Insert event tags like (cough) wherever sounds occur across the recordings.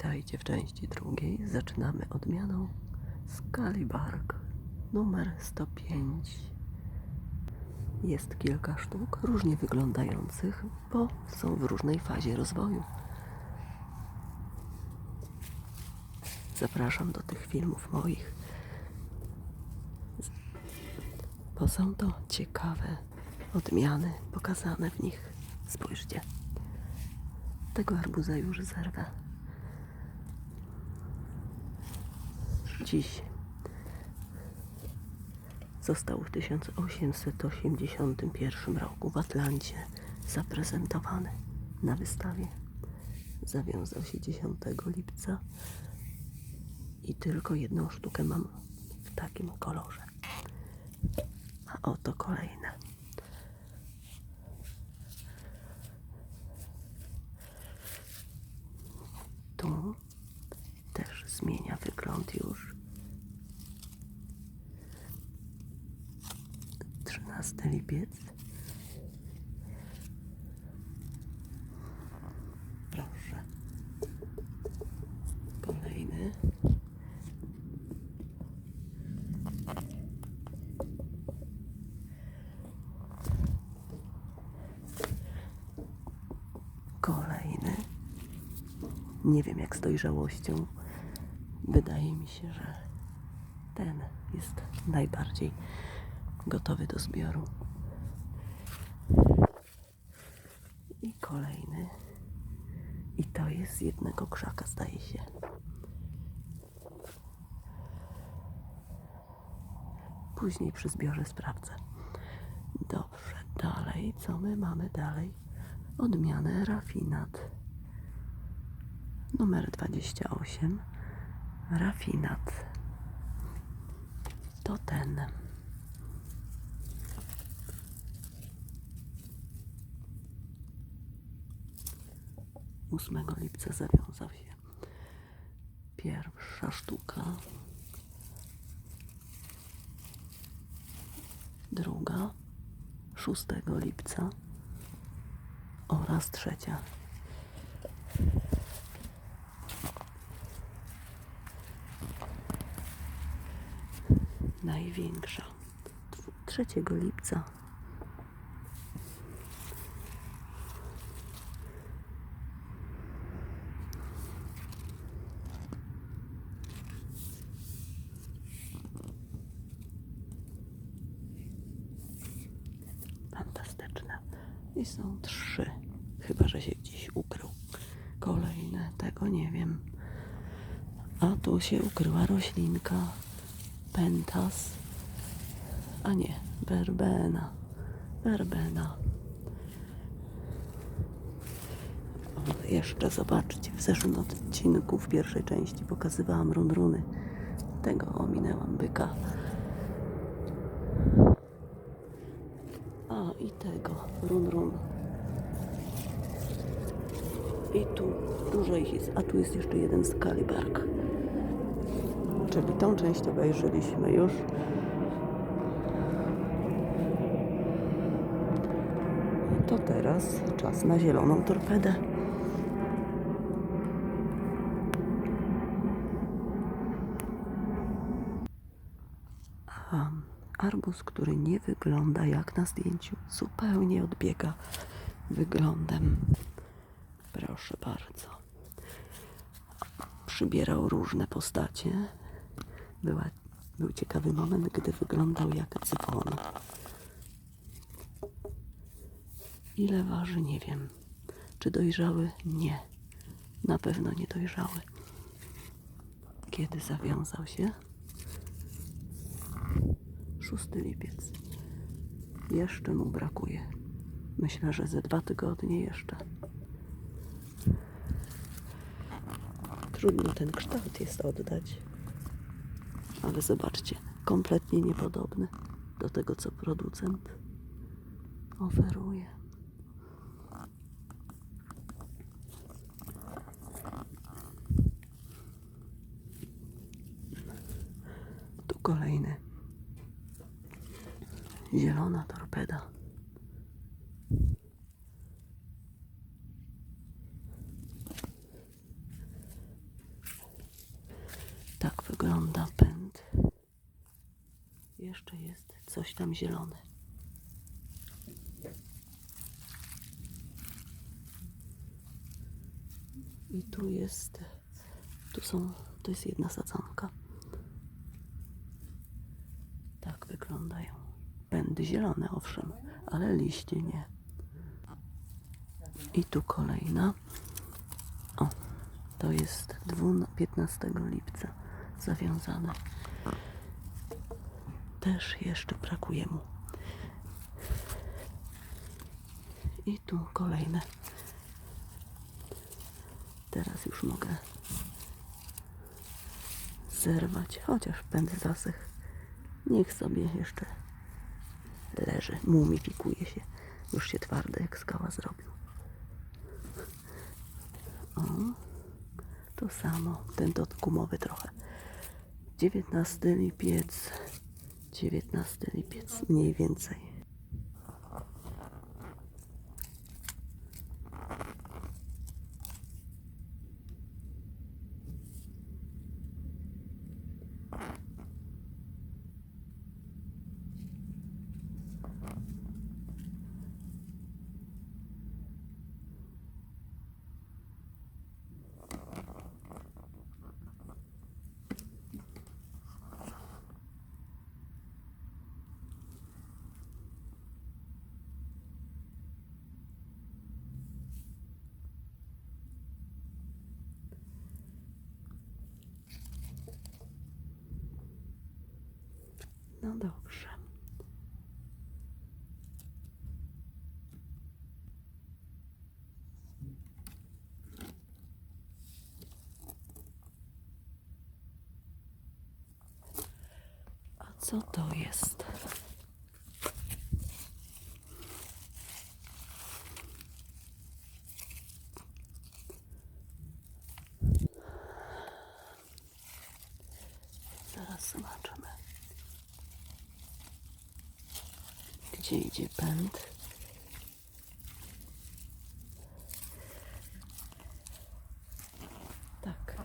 Witajcie w części drugiej. Zaczynamy odmianą Scalibark numer 105. Jest kilka sztuk różnie wyglądających, bo są w różnej fazie rozwoju. Zapraszam do tych filmów moich, bo są to ciekawe odmiany pokazane w nich. Spójrzcie. Tego arbuza już zerwę. Dziś został w 1881 roku w Atlancie zaprezentowany na wystawie. Zawiązał się 10 lipca i tylko jedną sztukę mam w takim kolorze. A oto kolejne. Tu też zmienia wygląd już. 13 lipiec. Proszę. Kolejny. Kolejny. Nie wiem jak z dojrzałością. Wydaje mi się, że ten jest najbardziej gotowy do zbioru. I kolejny. I to jest z jednego krzaka, zdaje się. Później przy zbiorze sprawdzę. Dobrze, dalej. Co my mamy dalej? Odmianę rafinat. Numer 28. Rafinat. To ten. Ósmego lipca zawiązał się pierwsza sztuka. Druga 6 lipca oraz trzecia największa. Dwu- 3 lipca. I są trzy. Chyba, że się gdzieś ukrył. Kolejne, tego nie wiem. A tu się ukryła roślinka. Pentas. A nie. Werbena. O, jeszcze zobaczcie, w zeszłym odcinku, w pierwszej części pokazywałam runruny. Tego ominęłam byka. A i tego, run run. I tu dużo ich jest, a tu jest jeszcze jeden z Kalibark. Czyli tą część obejrzeliśmy już. To teraz czas na zieloną torpedę. A arbuz, który nie wygląda jak na zdjęciu, zupełnie odbiega wyglądem. Proszę bardzo. Przybierał różne postacie. Była, był ciekawy moment, gdy wyglądał jak dzwon. Ile waży, nie wiem. Czy dojrzały? Nie. Na pewno nie dojrzały. Kiedy zawiązał się? 6 lipiec. Jeszcze mu brakuje. Myślę, że ze dwa tygodnie jeszcze. Trudno ten kształt jest oddać. Ale zobaczcie, kompletnie niepodobny do tego, co producent oferuje. Tu kolejny. Zielona torpeda. Wygląda pęd. Jeszcze jest coś tam zielone. I tu jest, tu są, to jest jedna sadzonka. Tak wyglądają. Pędy zielone, owszem, ale liście nie. I tu kolejna. O, to jest 12 15 lipca zawiązane. Też jeszcze brakuje mu. I tu kolejne. Teraz już mogę zerwać, chociaż pęd zasych. Niech sobie jeszcze leży, mumifikuje się. Już się twardy jak skała zrobił. O, to samo, ten to gumowy trochę. 19 lipiec, 19 lipiec, mniej więcej. No dobrze. A co to jest? Zaraz zobaczymy. Gdzie idzie pęd? Tak.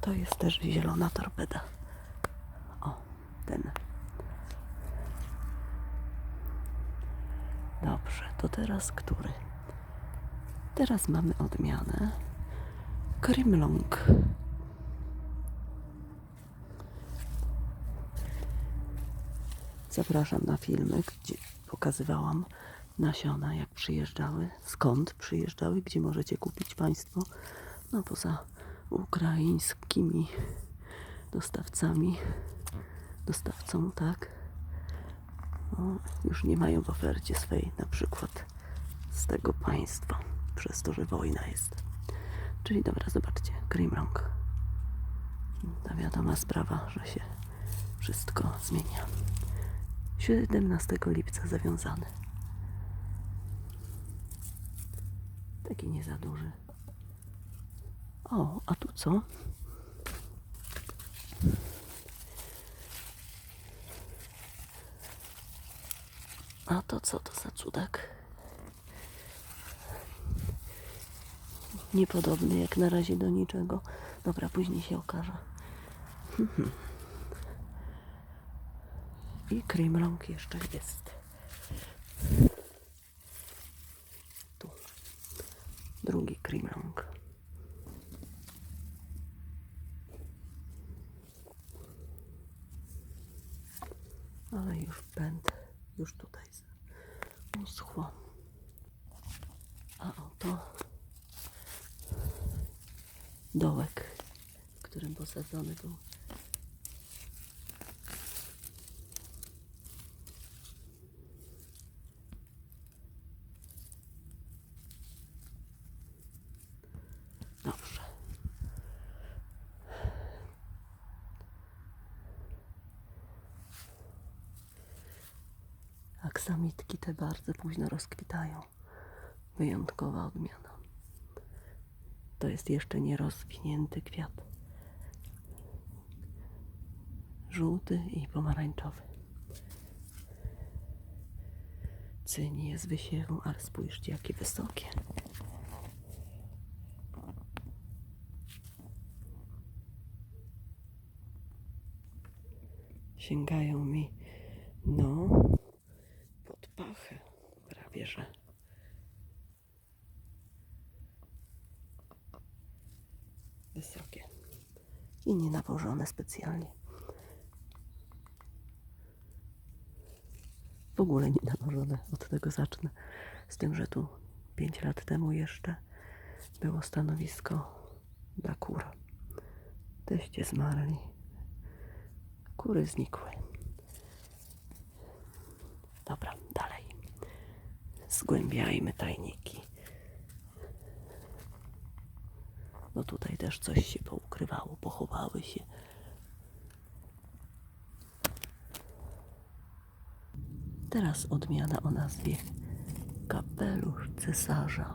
To jest też zielona torpeda. O, ten. Dobrze, to teraz który? Teraz mamy odmianę Krimlong. Zapraszam na filmy, gdzie pokazywałam nasiona, jak przyjeżdżały, skąd przyjeżdżały, gdzie możecie kupić Państwo. No poza ukraińskimi dostawcami, dostawcą, tak. No, już nie mają w ofercie swej na przykład z tego państwa, przez to, że wojna jest. Czyli dobra, zobaczcie, Grimrock. Ta wiadoma sprawa, że się wszystko zmienia. 17 lipca zawiązany. Taki nie za duży. O, a tu co? A to co to za cudak? Niepodobny jak na razie do niczego. Dobra, później się okaże. (laughs) I Krimrąg jeszcze jest. Tu. Drugi Krimrąg. Ale już pęd, już tutaj z- uschło. A oto dołek, w którym posadzony był Dobrze. Aksamitki te bardzo późno rozkwitają. Wyjątkowa odmiana. To jest jeszcze nie rozwinięty kwiat. Żółty i pomarańczowy. Cyni jest wysiewu, ale spójrzcie jakie wysokie. sięgają mi, no, pod pachę prawie że. Wysokie nawożone specjalnie. W ogóle nie nawożone, od tego zacznę. Z tym, że tu 5 lat temu jeszcze było stanowisko dla kur. Teście zmarli. Kury znikły. Dobra, dalej. Zgłębiajmy tajniki. No tutaj też coś się poukrywało, pochowały się. Teraz odmiana o nazwie kapelusz cesarza.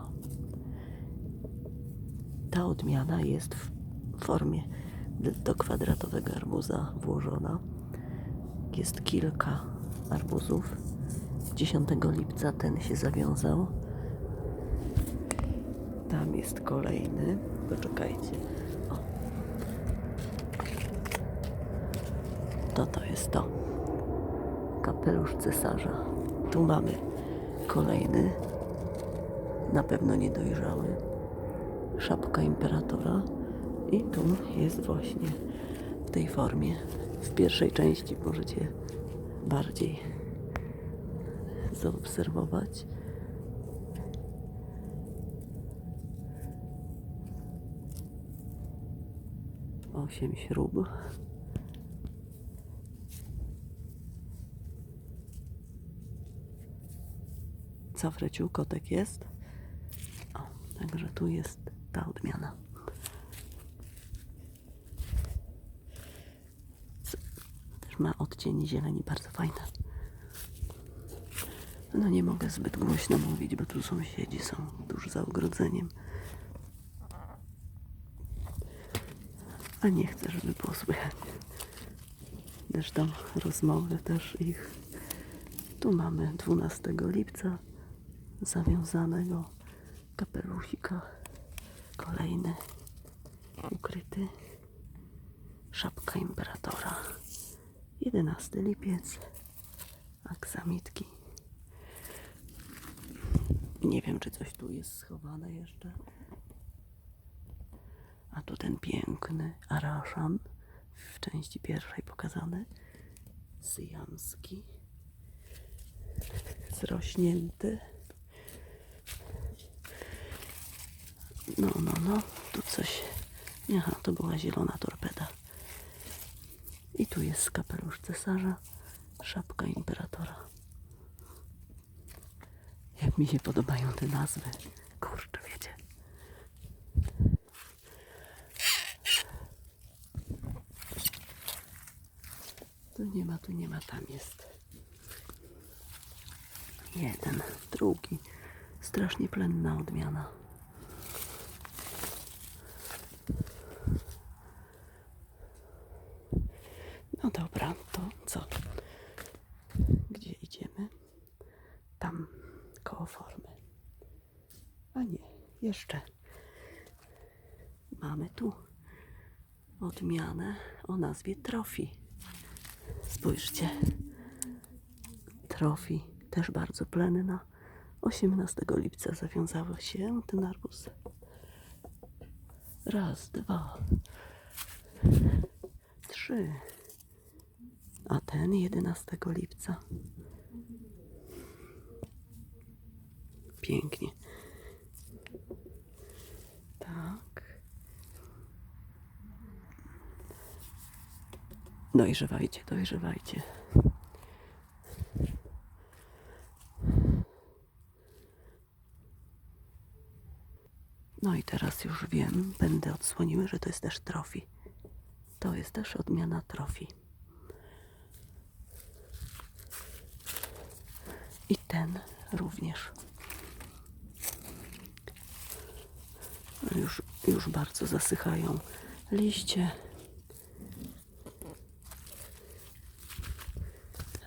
Ta odmiana jest w formie do kwadratowego arbuza włożona. Jest kilka arbuzów. 10 lipca ten się zawiązał. Tam jest kolejny. Poczekajcie. O. To to jest to. Kapelusz cesarza. Tu mamy kolejny. Na pewno niedojrzały. Szapka imperatora. I tu jest właśnie w tej formie. W pierwszej części możecie bardziej zaobserwować. Osiem śrub. Co Freciu, kotek jest? O, także tu jest ta odmiana. Też ma odcień zieleni bardzo fajny. No nie mogę zbyt głośno mówić, bo tu sąsiedzi są tuż za ogrodzeniem. A nie chcę, żeby było słychać. Zresztą rozmowy też ich. Tu mamy 12 lipca zawiązanego kapelusika. Kolejny ukryty. Szapka imperatora. 11 lipiec. Aksamitki. Nie wiem, czy coś tu jest schowane jeszcze. A tu ten piękny araszan w części pierwszej pokazany. Syjamski. Zrośnięty. No, no, no. Tu coś. Aha, to była zielona torpeda. I tu jest kapelusz cesarza, szapka imperatora. Jak mi się podobają te nazwy. Kurczę, wiecie. Tu nie ma, tu nie ma, tam jest. Jeden, drugi. Strasznie plenna odmiana. No dobra, to co? Gdzie idziemy? Tam, koło formy. A nie, jeszcze. Mamy tu odmianę o nazwie Trofi. Spójrzcie. Trofi, też bardzo plenna. 18 lipca zawiązało się ten arbuz. Raz, dwa, trzy. A ten 11 lipca. Pięknie. Tak. Dojrzewajcie, dojrzewajcie. No i teraz już wiem, będę odsłoniły, że to jest też trofi. To jest też odmiana trofi. I ten również. Już, już bardzo zasychają liście.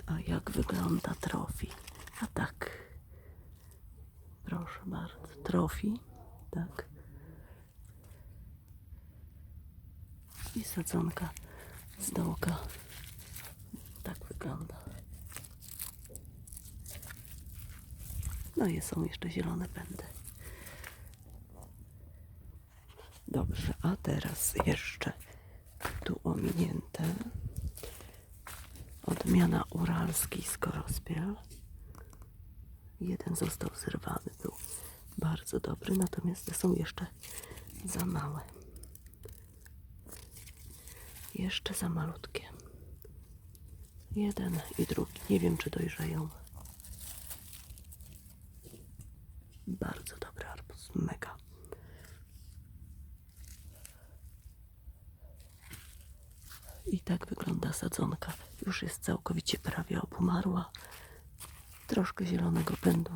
A jak wygląda trofi? A tak. Proszę bardzo. Trofi. Tak. I sadzonka z dołka wygląda. No i są jeszcze zielone pędy. Dobrze, a teraz jeszcze tu ominięte. Uralski skorospiel. Jeden został zerwany, był bardzo dobry, natomiast te są jeszcze za małe. Jeszcze za malutkie. Jeden i drugi. Nie wiem, czy dojrzeją. Bardzo dobry arbuz. Mega. I tak wygląda sadzonka. Jest całkowicie prawie obumarła. Troszkę zielonego pędu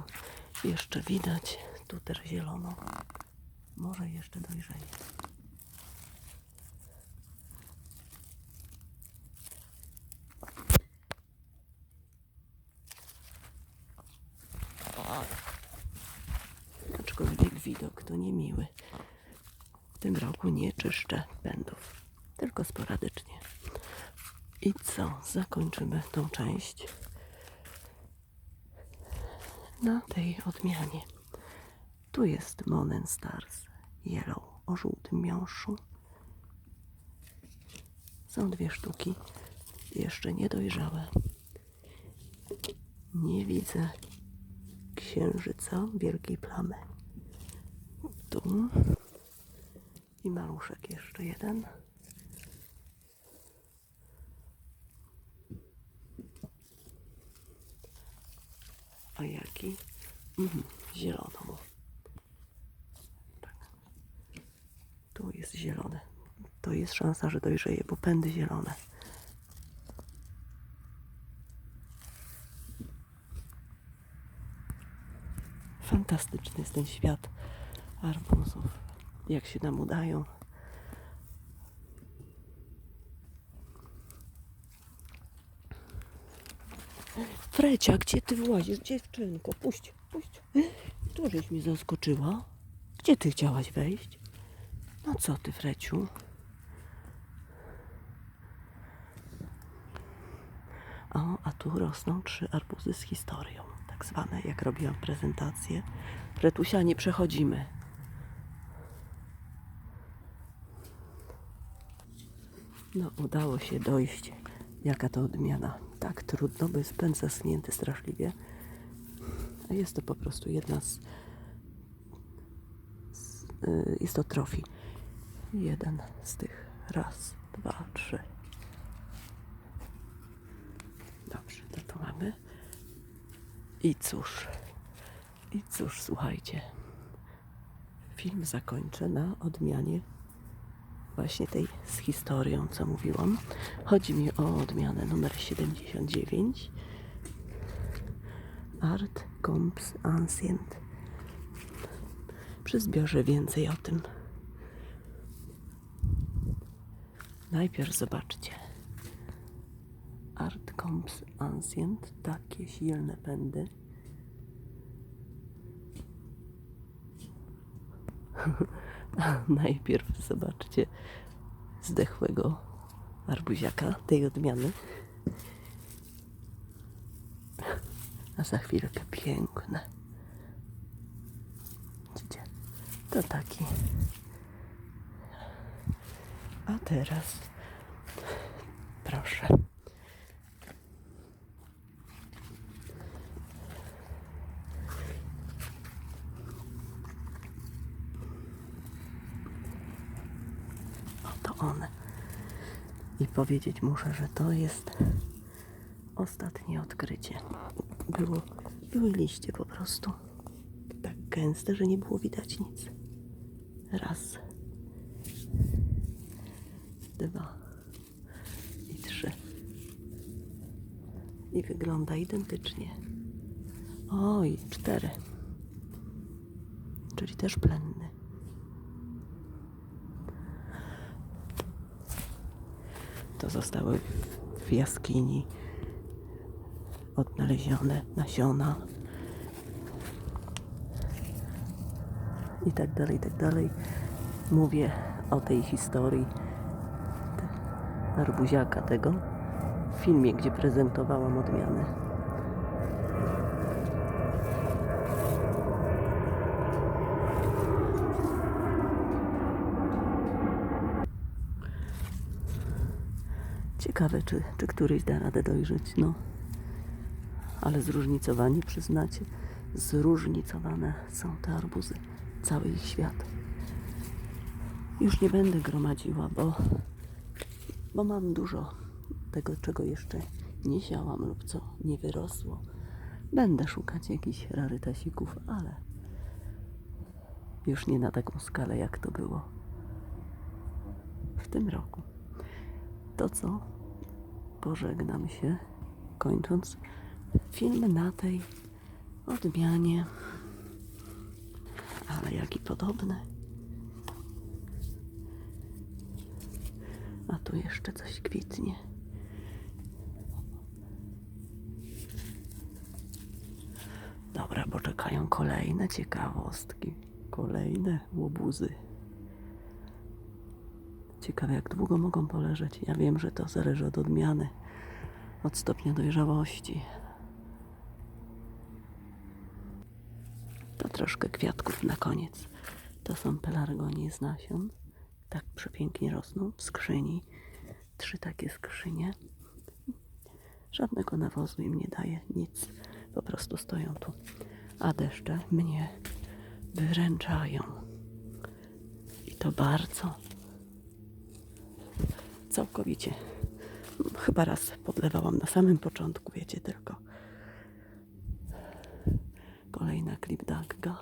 jeszcze widać. Tu też zielono. Może jeszcze dojrzeje. Aczkolwiek widok to niemiły. W tym roku nie czyszczę pędów, tylko sporadycznie. I co? Zakończymy tą część na tej odmianie. Tu jest Monen Stars Yellow o żółtym miąższu. Są dwie sztuki, jeszcze niedojrzałe. Nie widzę księżyca, wielkiej plamy. Tu i maluszek jeszcze jeden. A jaki? Mhm, zielono. Tak. Tu jest zielone. To jest szansa, że dojrzeje, bo pędy zielone. Fantastyczny jest ten świat arbuzów. Jak się nam udają. Frecia, gdzie ty włazisz, dziewczynko? Puść, puść. Tu żeś mnie zaskoczyła. Gdzie ty chciałaś wejść? No co ty, Freciu? O, a tu rosną trzy arbuzy z historią, tak zwane, jak robiłam prezentację. Fretusia, nie przechodzimy. No, udało się dojść. Jaka to odmiana. Tak trudno, bo jest pęd zaschnięty straszliwie. A jest to po prostu jedna z... z y, jest to trofi. Jeden z tych. Raz, dwa, trzy. Dobrze, to tu mamy. I cóż, i cóż, słuchajcie. Film zakończę na odmianie właśnie tej z historią, co mówiłam. Chodzi mi o odmianę numer 79. Art Comps Ancient. Przy zbiorze więcej o tym. Najpierw zobaczcie. Art Comps Ancient. Takie silne pędy. (laughs) (laughs) Najpierw zobaczcie zdechłego arbuziaka tej odmiany. A za chwilkę piękne. Widzicie? To taki. A teraz proszę. Oto one. I powiedzieć muszę, że to jest ostatnie odkrycie. Było, były liście po prostu tak gęste, że nie było widać nic. Raz, dwa i trzy. I wygląda identycznie. O, i cztery. Czyli też plenny. To zostały w jaskini odnalezione nasiona i tak dalej, i tak dalej. Mówię o tej historii arbuziaka tego w filmie, gdzie prezentowałam odmiany. Ciekawe, czy, czy któryś da radę dojrzeć. No, ale zróżnicowani, przyznacie, zróżnicowane są te arbuzy. Cały ich świat. Już nie będę gromadziła, bo, bo mam dużo tego, czego jeszcze nie siałam lub co nie wyrosło. Będę szukać jakichś rarytasików, ale już nie na taką skalę, jak to było w tym roku. To co? Pożegnam się, kończąc film na tej odmianie. Ale jaki podobny. A tu jeszcze coś kwitnie. Dobra, bo czekają kolejne ciekawostki. Kolejne łobuzy. Ciekawe, jak długo mogą poleżeć. Ja wiem, że to zależy od odmiany, od stopnia dojrzałości. To troszkę kwiatków na koniec. To są pelargonie z nasion. Tak przepięknie rosną w skrzyni. Trzy takie skrzynie. Żadnego nawozu im nie daje, nic. Po prostu stoją tu. A deszcze mnie wyręczają. I to bardzo. Całkowicie. Chyba raz podlewałam na samym początku, wiecie tylko. Kolejna klipdagga.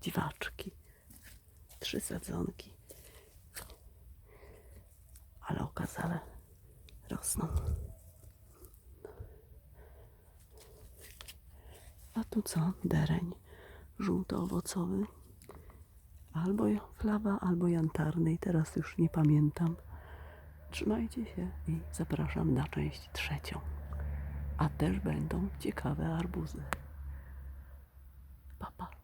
Dziwaczki. Trzy sadzonki. Ale okazale rosną. A tu co? Dereń żółto-owocowy. Albo flawa, albo jantarny. I teraz już nie pamiętam. Trzymajcie się i zapraszam na część trzecią. A też będą ciekawe arbuzy. Pa, pa.